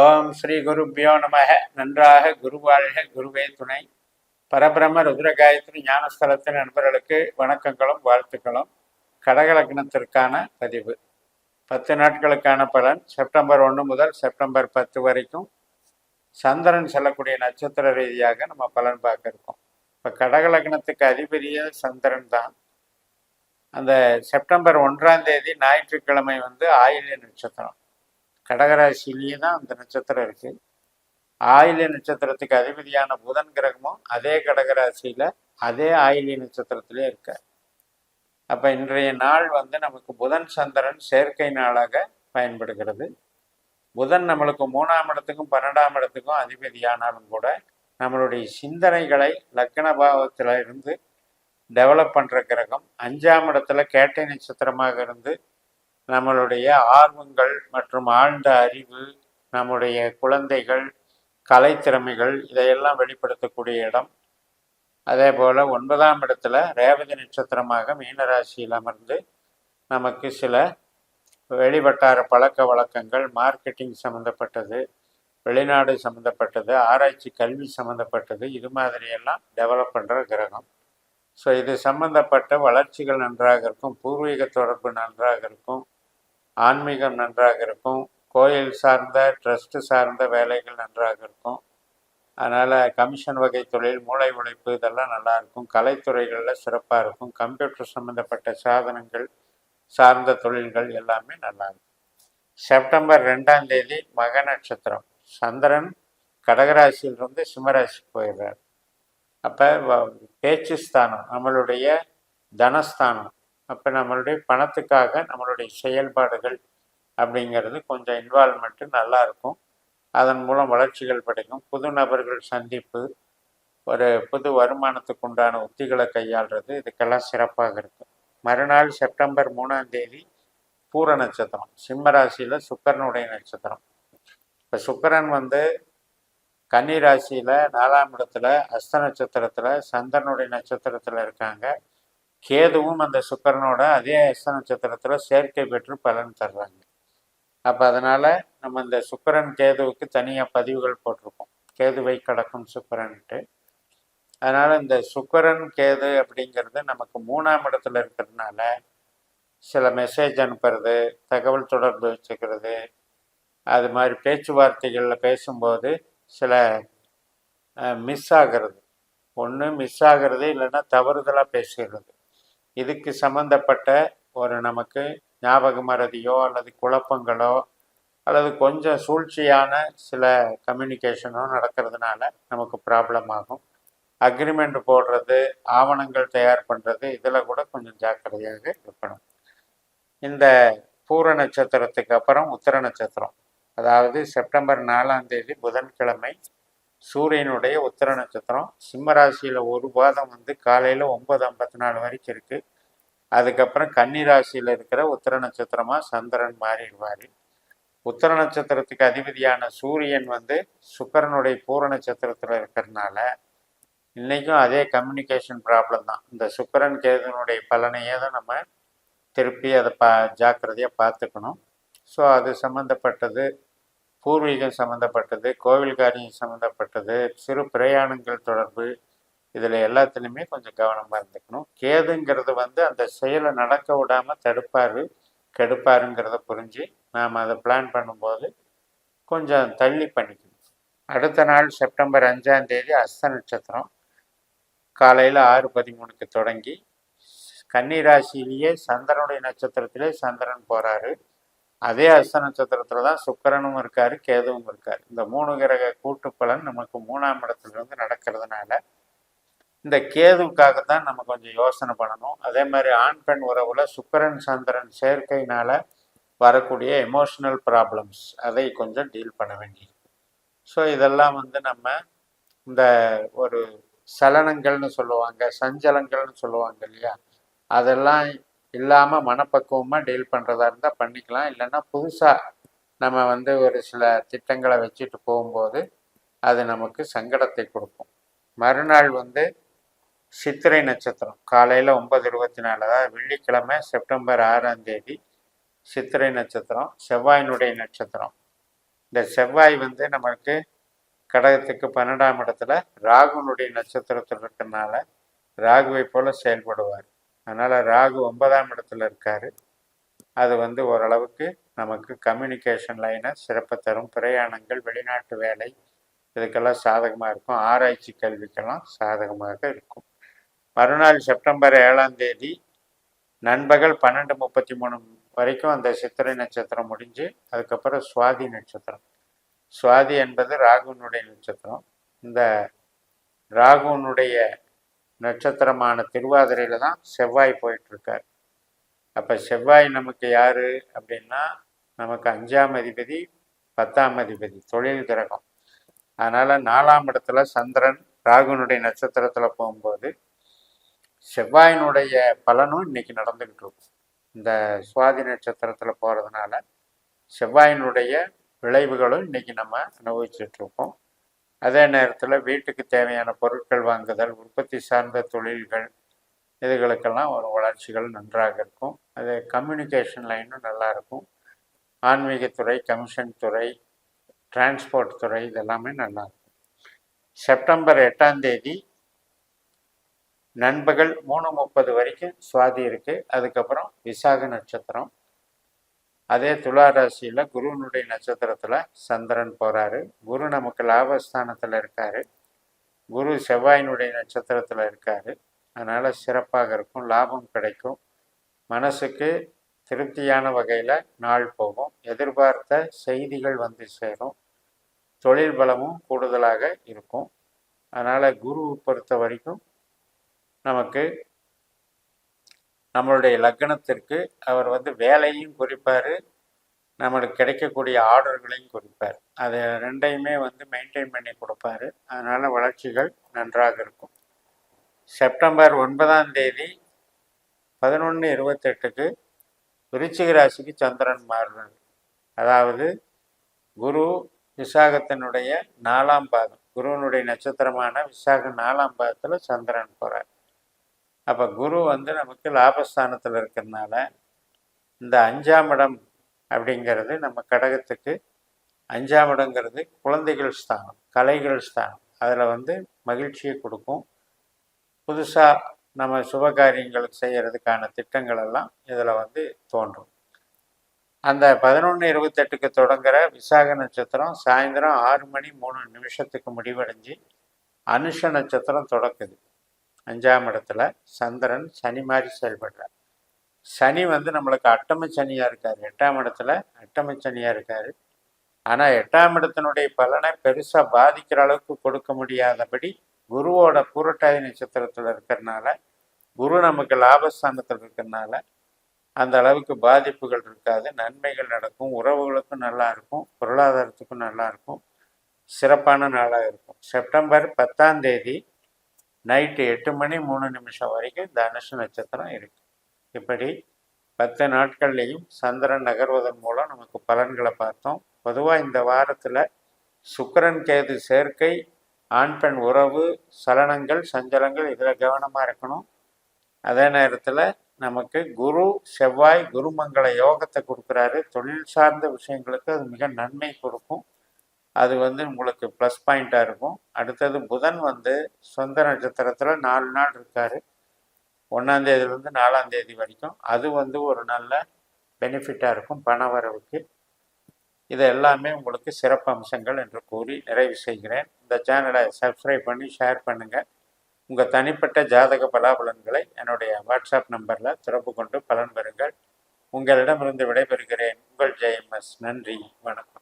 ஓம் ஸ்ரீ குருப்பியோ நமக. நன்றாக குருவாழ்க குருவே துணை. பரபிரம ருத்ரகாயத்ரி ஞானஸ்தலத்தின் நண்பர்களுக்கு வணக்கங்களும் வாழ்த்துக்களும். கடகலக்னத்திற்கான பதிவு. பத்து நாட்களுக்கான பலன் செப்டம்பர் ஒன்று முதல் செப்டம்பர் பத்து வரைக்கும் சந்திரன் செல்லக்கூடிய நட்சத்திர ரீதியாக நம்ம பலன் பார்க்க இருக்கோம். இப்போ கடகலக்னத்துக்கு அதிபதியே சந்திரன் தான். அந்த செப்டம்பர் ஒன்றாம் தேதி ஞாயிற்றுக்கிழமை வந்து ஆயில்ய நட்சத்திரம். கடகராசிலேயே தான் அந்த நட்சத்திரம் இருக்கு. ஆயிலி நட்சத்திரத்துக்கு அதிபதியான புதன் கிரகமும் அதே கடகராசியில அதே ஆயிலி நட்சத்திரத்திலே இருக்கார். அப்ப இன்றைய நாள் வந்து நமக்கு புதன் சந்திரன் சேர்க்கை நாளாக பயன்படுகிறது. புதன் நம்மளுக்கு மூணாம் இடத்துக்கும் பன்னெண்டாம் இடத்துக்கும் அதிபதியானாலும் கூட நம்மளுடைய சிந்தனைகளை லக்கண பாவத்தில் இருந்து டெவலப் பண்ணுற கிரகம் அஞ்சாம் இடத்துல கேட்டை நட்சத்திரமாக இருந்து நம்மளுடைய ஆர்வங்கள் மற்றும் ஆழ்ந்த அறிவு நம்முடைய குழந்தைகள் கலைத்திறமைகள் இதையெல்லாம் வெளிப்படுத்தக்கூடிய இடம். அதே போல் ஒன்பதாம் இடத்துல ரேவதி நட்சத்திரமாக மீனராசியில் அமர்ந்து நமக்கு சில வெளிவட்டார பழக்க வழக்கங்கள் மார்க்கெட்டிங் சம்மந்தப்பட்டது வெளிநாடு சம்மந்தப்பட்டது ஆராய்ச்சி கல்வி சம்மந்தப்பட்டது இது மாதிரியெல்லாம் டெவலப் பண்ணுற கிரகம். ஸோ இது சம்மந்தப்பட்ட வளர்ச்சிகள் நன்றாக இருக்கும் பூர்வீக தொடர்பு நன்றாக இருக்கும். ஆன்மீகம் நன்றாக இருக்கும். கோயில் சார்ந்த ட்ரஸ்ட்டு சார்ந்த வேலைகள் நன்றாக இருக்கும். அதனால் கமிஷன் வகை தொழில் மூளை உழைப்பு இதெல்லாம் நல்லாயிருக்கும் கலைத்துறைகளில் சிறப்பாக இருக்கும். கம்ப்யூட்டர் சம்மந்தப்பட்ட சாதனங்கள் சார்ந்த தொழில்கள் எல்லாமே நல்லா இருக்கும். செப்டம்பர் ரெண்டாம் தேதி மக நட்சத்திரம். சந்திரன் கடகராசியிலிருந்து சிம்மராசிக்கு போயிடுறார். அப்போ பேச்சு ஸ்தானம் நம்மளுடைய தனஸ்தானம். அப்போ நம்மளுடைய பணத்துக்காக நம்மளுடைய செயல்பாடுகள் அப்படிங்கிறது கொஞ்சம் இன்வால்மெண்ட்டு நல்லா இருக்கும். அதன் மூலம் வளர்ச்சிகள் கிடைக்கும் புது நபர்கள் சந்திப்பு ஒரு புது வருமானத்துக்கு உண்டான உத்திகளை கையாளுறது இதுக்கெல்லாம் சிறப்பாக இருக்கும் மறுநாள் செப்டம்பர் மூணாம் தேதி பூர நட்சத்திரம். சிம்ம ராசியில் சுக்கரனுடைய நட்சத்திரம். இப்போ சுக்கரன் வந்து கன்னி ராசியில் நாலாம் இடத்துல அஸ்த நட்சத்திரத்தில் சந்திரனுடைய நட்சத்திரத்தில் இருக்காங்க. கேதுவும் அந்த சுக்கரனோட அதே அஸ்த நட்சத்திரத்தில் சேர்க்கை பெற்று பலன் தர்றாங்க. அப்போ அதனால் நம்ம இந்த சுக்கரன் கேதுவுக்கு தனியாக பதிவுகள் போட்டிருக்கோம். கேதுவை கடக்கும் சுக்கரன்ட்டு. அதனால் இந்த சுக்கரன் கேது அப்படிங்கிறது நமக்கு மூணாம் இடத்துல இருக்கிறதுனால சில மெசேஜ் அனுப்புறது தகவல் தொடர்பு வச்சுக்கிறது அது மாதிரி பேச்சுவார்த்தைகளில் பேசும்போது சில மிஸ் ஆகிறது. ஒன்று மிஸ் ஆகிறது இல்லைன்னா தவறுதலாக பேசுகிறது இதுக்கு சம்மந்தப்பட்ட ஒரு நமக்கு ஞாபக மறதியோ அல்லது குழப்பங்களோ அல்லது கொஞ்சம் சூழ்ச்சியான சில கம்யூனிகேஷனோ நடக்கிறதுனால நமக்கு ப்ராப்ளம் ஆகும். அக்ரிமெண்ட் போடுறது ஆவணங்கள் தயார் பண்ணுறது இதில் கூட கொஞ்சம் ஜாக்கிரதையாக இருக்கணும். இந்த பூர நட்சத்திரத்துக்கு அப்புறம் உத்தர நட்சத்திரம். அதாவது செப்டம்பர் நாலாம் தேதி புதன்கிழமை சூரியனுடைய உத்தர நட்சத்திரம். சிம்மராசியில் ஒரு பாதம் வந்து காலையில் ஒன்பது ஐம்பத்தி நாலு வரைக்கும் இருக்குது அதுக்கப்புறம் கன்னி ராசியில் இருக்கிற உத்தர நட்சத்திரமாக சந்திரன் மாறிடுவார். உத்தர நட்சத்திரத்துக்கு அதிபதியான சூரியன் வந்து சுக்கரனுடைய பூர நட்சத்திரத்தில் இருக்கிறதுனால இன்றைக்கும் அதே கம்யூனிகேஷன் ப்ராப்ளம் தான். இந்த சுக்கரன் கேதுனுடைய பலனையே தான் நம்ம திருப்பி அதை பா ஜாக்கிரதையாக பார்த்துக்கணும். ஸோ அது சம்மந்தப்பட்டது பூர்வீகம் சம்மந்தப்பட்டது கோவில் காரியம் சம்மந்தப்பட்டது சிறு பிரயாணங்கள் தொடர்பு இதில் எல்லாத்துலேயுமே கொஞ்சம் கவனமாக இருந்துக்கணும். கேதுங்கிறது வந்து அந்த செயலை நடக்க விடாமல் தடுப்பார் கெடுப்பாருங்கிறத புரிஞ்சு நாம் அதை பிளான் பண்ணும்போது கொஞ்சம் தள்ளி பண்ணிக்கணும். அடுத்த நாள் செப்டம்பர் அஞ்சாம் தேதி அஸ்த நட்சத்திரம். காலையில் ஆறு பதிமூணுக்கு தொடங்கி கன்னிராசிலேயே சந்திரனுடைய நட்சத்திரத்திலே சந்திரன் போகிறாரு அதே அஸ்த நட்சத்திரத்தில் தான் சுக்கரனும் இருக்கார் கேதுவும் இருக்கார். இந்த மூணு கிரக கூட்டு பலன் நமக்கு மூணாம் இடத்துலேருந்து நடக்கிறதுனால இந்த கேதுவுக்காக தான் நம்ம கொஞ்சம் யோசனை பண்ணணும். அதே மாதிரி ஆண் பெண் உறவில் சுக்கரன் சந்திரன் சேர்க்கையினால வரக்கூடிய எமோஷனல் ப்ராப்ளம்ஸ் அதை கொஞ்சம் டீல் பண்ண வேண்டியிருக்கு. ஸோ இதெல்லாம் வந்து நம்ம இந்த ஒரு சலனங்கள்னு சொல்லுவாங்க சஞ்சலங்கள்னு சொல்லுவாங்க இல்லையா? அதெல்லாம் இல்லாமல் மனப்பக்குவமாக டீல் பண்ணுறதா இருந்தால் பண்ணிக்கலாம். இல்லைன்னா புதுசாக நம்ம வந்து ஒரு சில திட்டங்களை வச்சுட்டு போகும்போது அது நமக்கு சங்கடத்தை கொடுக்கும். மறுநாள் வந்து சித்திரை நட்சத்திரம். காலையில் ஒன்பது இருபத்தி நாலு அதாவது வெள்ளிக்கிழமை செப்டம்பர் ஆறாம் தேதி சித்திரை நட்சத்திரம் செவ்வாயினுடைய நட்சத்திரம். இந்த செவ்வாய் வந்து நமக்கு கடகத்துக்கு பன்னெண்டாம் இடத்துல ராகுனுடைய நட்சத்திரத்தில் இருக்கிறதுனால ராகுவை போல செயல்படுவார். அதனால் ராகு ஒன்பதாம் இடத்துல இருக்காரு. அது வந்து ஓரளவுக்கு நமக்கு கம்யூனிகேஷன் லைனை சிறப்பு தரும். பிரயாணங்கள் வெளிநாட்டு வேலை இதுக்கெல்லாம் சாதகமாக இருக்கும். ஆராய்ச்சி கல்விக்கெல்லாம் சாதகமாக இருக்கும். மறுநாள் செப்டம்பர் ஏழாம் தேதி நண்பகல் பன்னெண்டு முப்பத்தி மூணு வரைக்கும் அந்த சித்திரை நட்சத்திரம் முடிஞ்சு அதுக்கப்புறம் சுவாதி நட்சத்திரம். சுவாதி என்பது ராகுனுடைய நட்சத்திரம். இந்த ராகுனுடைய நட்சத்திரமான திருவாதிரையில் தான் செவ்வாய் போயிட்டுருக்கார். அப்போ செவ்வாய் நமக்கு யார் அப்படின்னா நமக்கு அஞ்சாம் அதிபதி பத்தாம் அதிபதி தொழில் கிரகம். அதனால் நாலாம் இடத்துல சந்திரன் ராகுனுடைய நட்சத்திரத்தில் போகும்போது செவ்வாயினுடைய பலனும் இன்னைக்கு நடந்துக்கிட்டு இருக்கும் இந்த சுவாதி நட்சத்திரத்தில் போகிறதுனால செவ்வாயினுடைய விளைவுகளும் இன்னைக்கு நம்ம அனுபவிச்சுட்ருக்கோம் இருக்கோம். அதே நேரத்தில் வீட்டுக்கு தேவையான பொருட்கள் வாங்குதல் உற்பத்தி சார்ந்த தொழில்கள் இதுகளுக்கெல்லாம் ஒரு வளர்ச்சிகள் நன்றாக இருக்கும். அது கம்யூனிகேஷன் லைனும் நல்லா இருக்கும். ஆன்மீகத்துறை கமிஷன் துறை டிரான்ஸ்போர்ட் துறை இதெல்லாமே நல்லாயிருக்கும் செப்டம்பர் எட்டாம் தேதி நண்பகல் மூணு முப்பது வரைக்கும் சுவாதி இருக்குது அதுக்கப்புறம் விசாக நட்சத்திரம் அதே துலா ராசியில குருவனுடைய நட்சத்திரத்தில் சந்திரன் போகிறாரு குரு நமக்கு லாபஸ்தானத்தில் இருக்காரு. குரு செவ்வாயினுடைய நட்சத்திரத்தில் இருக்காரு. அதனால் சிறப்பாக இருக்கும் லாபம் கிடைக்கும். மனசுக்கு திருப்தியான வகையில் நாள் போகும். எதிர்பார்த்த செய்திகள் வந்து சேரும். தொழில் பலமும் கூடுதலாக இருக்கும். அதனால் குரு பொறுத்த வரைக்கும் நமக்கு நம்மளுடைய லக்னத்திற்கு அவர் வந்து வேலையும் குறிப்பார் நம்மளுக்கு கிடைக்கக்கூடிய ஆர்டர்களையும் குறிப்பார். அதை ரெண்டையுமே வந்து மெயின்டைன் பண்ணி கொடுப்பாரு. அதனால் வளர்ச்சிகள் நன்றாக இருக்கும். செப்டம்பர் ஒன்பதாம் தேதி பதினொன்று இருபத்தெட்டுக்கு விருச்சிக ராசிக்கு சந்திரன் மாறுறது அதாவது குரு விசாகத்தினுடைய நாலாம் பாதம் குருவனுடைய நட்சத்திரமான விசாக நாலாம் பாதத்தில் சந்திரன் போகிறார் அப்போ குரு வந்து நமக்கு லாபஸ்தானத்தில் இருக்கிறதுனால இந்த அஞ்சாம் இடம் அப்படிங்கிறது நம்ம கடகத்துக்கு அஞ்சாம் இடங்கிறது குழந்தைகள் ஸ்தானம் கலைகள் ஸ்தானம். அதில் வந்து மகிழ்ச்சியை கொடுக்கும். புதுசாக நம்ம சுபகாரியங்களுக்கு செய்கிறதுக்கான திட்டங்கள் எல்லாம் இதில் வந்து தோன்றும். அந்த பதினொன்று இருபத்தெட்டுக்கு தொடங்குற விசாக நட்சத்திரம் சாயந்தரம் ஆறு மணி மூணு நிமிஷத்துக்கு முடிவடைஞ்சு அனுஷ நட்சத்திரம் தொடக்குது. அஞ்சாம் இடத்துல சந்திரன் சனி மாதிரி செயல்படுறார். சனி வந்து நம்மளுக்கு அட்டம சனியாக இருக்கார். எட்டாம் இடத்துல அட்டம சனியாக இருக்கார். ஆனால் எட்டாம் இடத்தினுடைய பலனை பெருசாக பாதிக்கிற அளவுக்கு கொடுக்க முடியாதபடி குருவோட பூரட்டாதி நட்சத்திரத்தில் இருக்கிறனால குரு நமக்கு லாபஸ்தானத்தில் இருக்கிறனால அந்த அளவுக்கு பாதிப்புகள் இருக்காது. நன்மைகள் நடக்கும். உறவுகளுக்கும் நல்லா இருக்கும். பொருளாதாரத்துக்கும் நல்லா இருக்கும். சிறப்பான நாளாக இருக்கும். செப்டம்பர் பத்தாம் தேதி நைட்டு எட்டு மணி மூணு நிமிஷம் வரைக்கும் இந்த நட்சத்திரம் இருக்கு. இப்படி பத்து நாட்கள்லையும் சந்திரன் நகர்வதன் மூலம் நமக்கு பலன்களை பார்த்தோம். பொதுவாக இந்த வாரத்தில் சுக்கரன் கேது சேர்க்கை ஆண் பெண் உறவு சலனங்கள் சஞ்சலங்கள் இதில் கவனமாக இருக்கணும். அதே நேரத்தில் நமக்கு குரு செவ்வாய் குருமங்கள யோகத்தை கொடுக்குறாரு. தொழில் சார்ந்த விஷயங்களுக்கு அது மிக நன்மை கொடுக்கும். அது வந்து உங்களுக்கு ப்ளஸ் பாயிண்ட்டாக இருக்கும். அடுத்தது புதன் வந்து சொந்த நட்சத்திரத்தில் நாலு நாள் இருக்கார். ஒன்றாந்தேதியிலேருந்து நாலாந்தேதி வரைக்கும். அது வந்து ஒரு நல்ல பெனிஃபிட்டாக இருக்கும் பண வரவுக்கு. இது எல்லாமே உங்களுக்கு சிறப்பு அம்சங்கள் என்று கூறி நிறைவு செய்கிறேன். இந்த சேனலை சப்ஸ்கிரைப் பண்ணி ஷேர் பண்ணுங்கள் உங்கள் தனிப்பட்ட ஜாதக பலாபலன்களை என்னுடைய வாட்ஸ்அப் நம்பரில் தொடர்பு கொண்டு பலன் பெறுங்கள். உங்களிடமிருந்து விடைபெறுகிறேன். உங்கள் ஜெயம்எஸ். நன்றி. வணக்கம்.